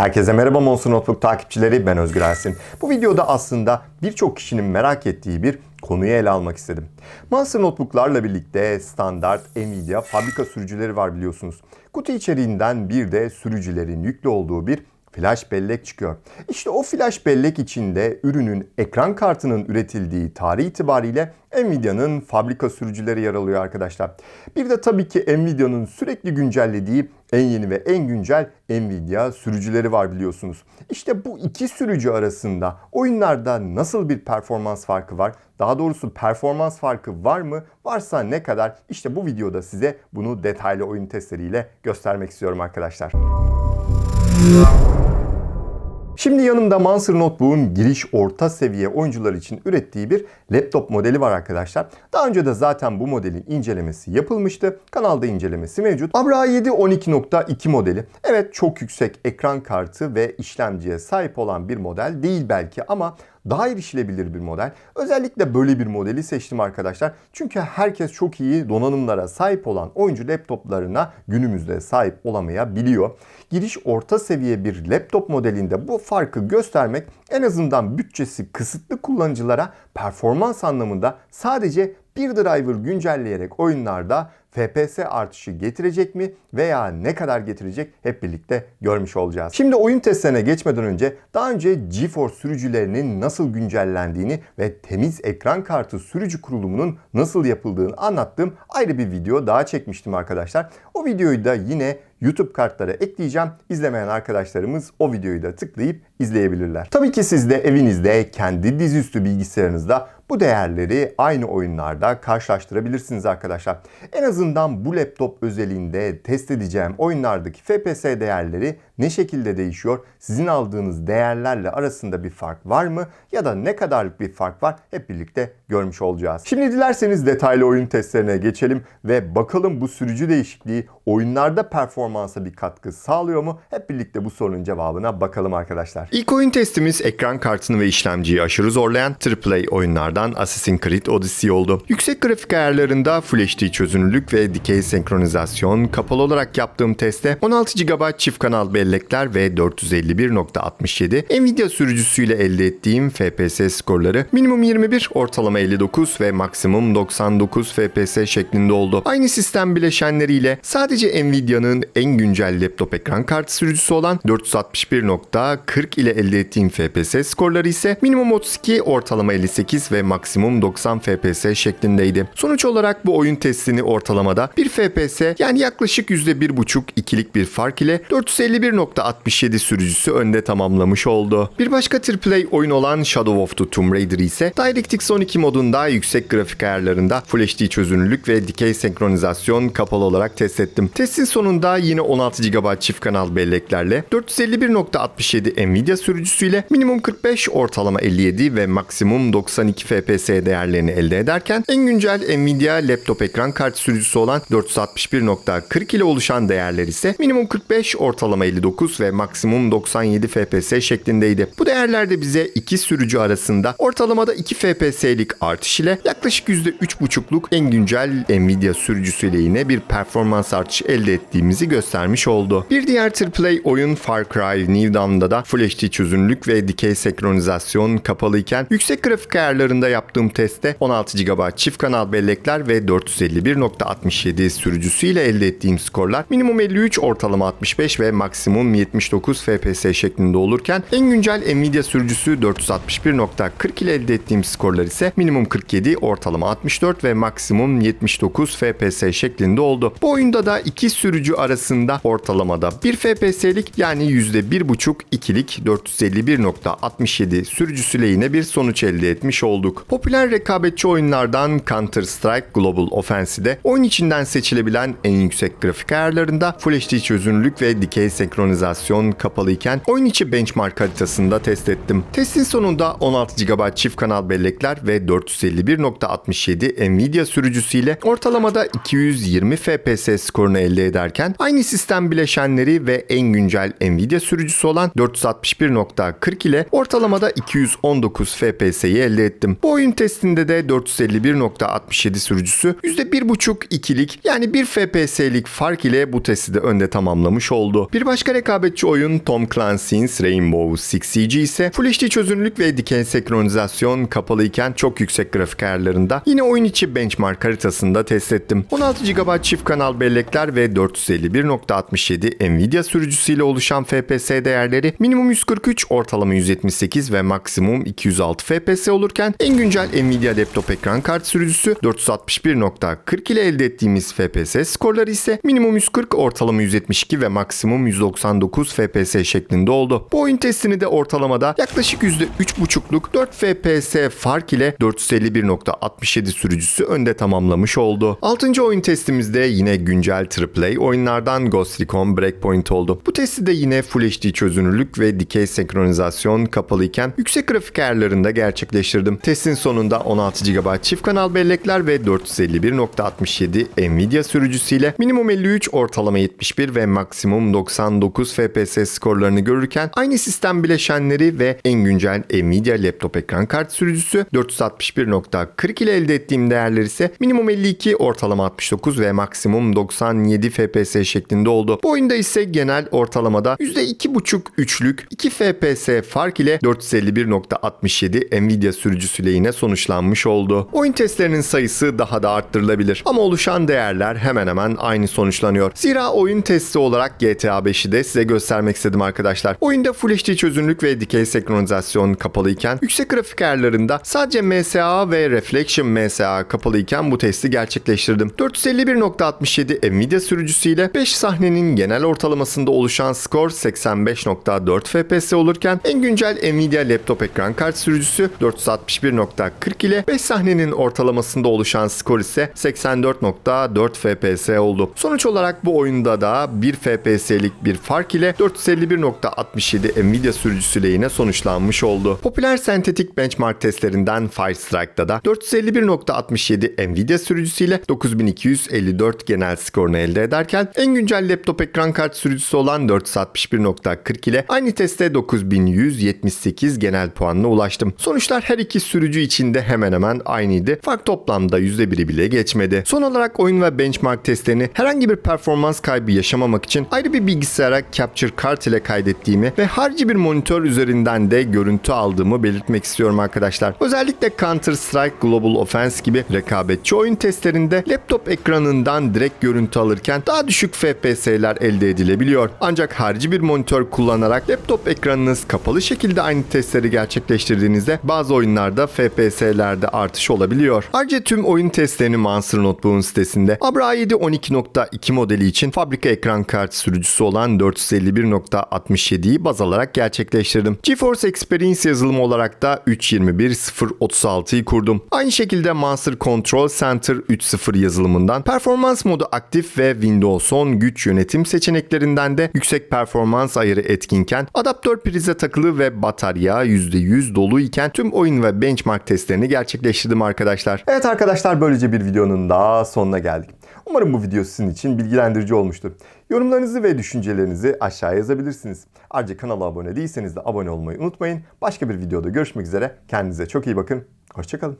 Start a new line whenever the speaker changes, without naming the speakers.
Herkese merhaba Monster Notebook takipçileri ben Özgür Ersin. Bu videoda aslında birçok kişinin merak ettiği bir konuyu ele almak istedim. Monster Notebook'larla birlikte standart Nvidia fabrika sürücüleri var biliyorsunuz. Kutu içeriğinden bir de sürücülerin yüklü olduğu bir flash bellek çıkıyor. İşte o flash bellek içinde ürünün ekran kartının üretildiği tarih itibariyle Nvidia'nın fabrika sürücüleri yer alıyor arkadaşlar. Bir de tabii ki Nvidia'nın sürekli güncellediği en yeni ve en güncel Nvidia sürücüleri var biliyorsunuz. İşte bu iki sürücü arasında oyunlarda nasıl bir performans farkı var? Daha doğrusu performans farkı var mı? Varsa ne kadar? İşte bu videoda size bunu detaylı oyun testleriyle göstermek istiyorum arkadaşlar. Şimdi yanımda Monster Notebook'un giriş orta seviye oyuncular için ürettiği bir laptop modeli var arkadaşlar. Daha önce de zaten bu modelin incelemesi yapılmıştı. Kanalda incelemesi mevcut. Abra 7 12.2 modeli. Evet çok yüksek ekran kartı ve işlemciye sahip olan bir model değil belki ama daha erişilebilir bir model. Özellikle böyle bir modeli seçtim arkadaşlar. Çünkü herkes çok iyi donanımlara sahip olan oyuncu laptoplarına günümüzde sahip olamayabiliyor. Giriş orta seviye bir laptop modelinde bu farkı göstermek en azından bütçesi kısıtlı kullanıcılara performans anlamında sadece bir driver güncelleyerek oyunlarda FPS artışı getirecek mi veya ne kadar getirecek hep birlikte görmüş olacağız. Şimdi oyun testlerine geçmeden önce daha önce GeForce sürücülerinin nasıl güncellendiğini ve temiz ekran kartı sürücü kurulumunun nasıl yapıldığını anlattığım ayrı bir video daha çekmiştim arkadaşlar. O videoyu da yine YouTube kartlara ekleyeceğim. İzlemeyen arkadaşlarımız o videoyu da tıklayıp izleyebilirler. Tabii ki siz de evinizde kendi dizüstü bilgisayarınızda bu değerleri aynı oyunlarda karşılaştırabilirsiniz arkadaşlar. En azından bu laptop özelinde test edeceğim oyunlardaki FPS değerleri ne şekilde değişiyor? Sizin aldığınız değerlerle arasında bir fark var mı? Ya da ne kadarlık bir fark var? Hep birlikte görmüş olacağız. Şimdi dilerseniz detaylı oyun testlerine geçelim ve bakalım bu sürücü değişikliği oyunlarda performansa bir katkı sağlıyor mu? Hep birlikte bu sorunun cevabına bakalım arkadaşlar. İlk oyun testimiz ekran kartını ve işlemciyi aşırı zorlayan AAA oyunlardan Assassin's Creed Odyssey oldu. Yüksek grafik ayarlarında Full HD çözünürlük ve dikey senkronizasyon kapalı olarak yaptığım testte 16 GB çift kanal bellekler ve 451.67 Nvidia sürücüsüyle elde ettiğim FPS skorları minimum 21, ortalama 59 ve maksimum 99 FPS şeklinde oldu. Aynı sistem bileşenleriyle sadece Nvidia'nın en güncel laptop ekran kartı sürücüsü olan 461.40 ile elde ettiğim FPS skorları ise minimum 32, ortalama 58 ve maksimum 90 FPS şeklindeydi. Sonuç olarak bu oyun testini ortalamada 1 FPS yani yaklaşık %1.5 ikilik bir fark ile 451.67 sürücüsü önde tamamlamış oldu. Bir başka AAA oyun olan Shadow of the Tomb Raider ise DirectX 12 modunda yüksek grafik ayarlarında Full HD çözünürlük ve dikey senkronizasyon kapalı olarak test ettim. Testin sonunda yine 16 GB çift kanal belleklerle 451.67 Nvidia sürücüsüyle minimum 45, ortalama 57 ve maksimum 92 FPS değerlerini elde ederken en güncel Nvidia laptop ekran kart sürücüsü olan 461.40 ile oluşan değerler ise minimum 45, ortalama 59 ve maksimum 97 FPS şeklindeydi. Bu değerlerde bize iki sürücü arasında ortalamada 2 FPS'lik artış ile yaklaşık %3.5'luk en güncel Nvidia sürücüsüyle yine bir performans artışı elde ettiğimizi göstermiş oldu. Bir diğer AAA oyun Far Cry New Dawn'da da Full HD çözünürlük ve dikey senkronizasyon kapalıyken yüksek grafik ayarlarında yaptığım testte 16 GB çift kanal bellekler ve 451.67 sürücüsüyle elde ettiğim skorlar minimum 53, ortalama 65 ve maksimum 79 FPS şeklinde olurken en güncel Nvidia sürücüsü 461.40 ile elde ettiğim skorlar ise minimum 47, ortalama 64 ve maksimum 79 FPS şeklinde oldu. Bu oyunda da iki sürücü arasında ortalamada 1 FPS'lik yani %1.5 ikilik 451.67 sürücüsüyle yine bir sonuç elde etmiş olduk. Popüler rekabetçi oyunlardan Counter Strike Global Offensive'de oyun içinden seçilebilen en yüksek grafik ayarlarında Full HD çözünürlük ve dikey senkronizasyon kapalıyken oyun içi benchmark haritasında test ettim. Testin sonunda 16 GB çift kanal bellekler ve 451.67 Nvidia sürücüsüyle ortalamada 220 FPS skorunu elde ederken aynı sistem bileşenleri ve en güncel Nvidia sürücüsü olan 461.40 ile ortalamada 219 FPS'yi elde ettim. Bu oyun testinde de 451.67 sürücüsü %1.5-2'lik yani 1 FPS'lik fark ile bu testi de önde tamamlamış oldu. Bir başka rekabetçi oyun Tom Clancy's Rainbow Six Siege ise Full HD çözünürlük ve dikey senkronizasyon kapalı iken çok yüksek grafik ayarlarında yine oyun içi benchmark haritasında test ettim. 16 GB çift kanal bellekler ve 451.67 Nvidia sürücüsüyle oluşan FPS değerleri minimum 143, ortalama 178 ve maksimum 206 FPS olurken en güncel Nvidia laptop ekran kart sürücüsü 461.40 ile elde ettiğimiz FPS skorları ise minimum 140, ortalama 172 ve maksimum 199 FPS şeklinde oldu. Bu oyun testini de ortalamada yaklaşık %3.5'luk 4 FPS fark ile 451.67 sürücüsü önde tamamlamış oldu. 6. oyun testimizde yine güncel AAA oyunlardan Ghost Recon Breakpoint oldu. Bu testi de yine Full HD çözünürlük ve dikey senkronizasyon kapalı iken yüksek grafik ayarlarında gerçekleştirdim. Testin sonunda 16 GB çift kanal bellekler ve 451.67 Nvidia sürücüsüyle minimum 53, ortalama 71 ve maksimum 99 FPS skorlarını görürken aynı sistem bileşenleri ve en güncel Nvidia laptop ekran kart sürücüsü 461.40 ile elde ettiğim değerler ise minimum 52, ortalama 69 ve maksimum 97 FPS şeklinde oldu. Bu oyunda ise genel ortalamada %2.5-3'lük 2 FPS fark ile 451.67 Nvidia sürücüsüyle yine sonuçlanmış oldu. Oyun testlerinin sayısı daha da arttırılabilir ama oluşan değerler hemen hemen aynı sonuçlanıyor. Zira oyun testi olarak GTA 5'i de size göstermek istedim arkadaşlar. Oyunda Full HD çözünürlük ve dikey senkronizasyon kapalı iken yüksek grafik ayarlarında sadece MSA ve Reflection MSA kapalı iken bu testi gerçekleştirdim. 451.67 Nvidia sürücüsüyle 5 sahnenin genel ortalamasında oluşan skor 85.4 FPS olurken en güncel Nvidia laptop ekran kart sürücüsü 461.40 ile 5 sahnenin ortalamasında oluşan skor ise 84.4 FPS oldu. Sonuç olarak bu oyunda da 1 FPS'lik bir fark ile 451.67 Nvidia sürücüsüyle yine sonuçlanmış oldu. Popüler sentetik benchmark testlerinden Firestrike'da da 451.67 Nvidia sürücüsüyle 9254 genel skorunu elde ederken en güncel laptop ekran kart sürücüsü olan 461.40 ile aynı testte 9178 genel puanına ulaştım. Sonuçlar her iki sürücü için de hemen hemen aynıydı. Fark toplamda %1'i bile geçmedi. Son olarak oyun ve benchmark testlerini herhangi bir performans kaybı yaşamamak için ayrı bir bilgisayara capture kart ile kaydettiğimi ve harici bir monitör üzerinden de görüntü aldığımı belirtmek istiyorum arkadaşlar. Özellikle Counter Strike Global Offense gibi rekabetçi oyun testlerinde laptop ekranından direkt görüntü alırken daha düşük FPS'ler elde edilebiliyor. Ancak harici bir monitör kullanarak laptop ekranınız kapalı şekilde aynı testleri gerçekleştirdiğinizde bazı oyunlarda FPS'lerde artış olabiliyor. Ayrıca tüm oyun testlerini Monster Notebook'un sitesinde Abra 7 12.2 modeli için fabrika ekran kart sürücüsü olan 451.67'yi baz alarak gerçekleştirdim. GeForce Experience yazılımı olarak da 3.21.036'yı kurdum. Aynı şekilde Monster Control Center 3.0 yazılımından performans modu aktif ve Windows 10 güç yönetim seçeneklerinden de yüksek performans ayarı etkinken adaptör prize takılı ve batarya %100 dolu iken tüm oyun ve benchmark testlerini gerçekleştirdim arkadaşlar. Evet arkadaşlar böylece bir videonun daha sonuna geldik. Umarım bu video sizin için bilgilendirici olmuştur. Yorumlarınızı ve düşüncelerinizi aşağıya yazabilirsiniz. Ayrıca kanala abone değilseniz de abone olmayı unutmayın. Başka bir videoda görüşmek üzere. Kendinize çok iyi bakın. Hoşçakalın.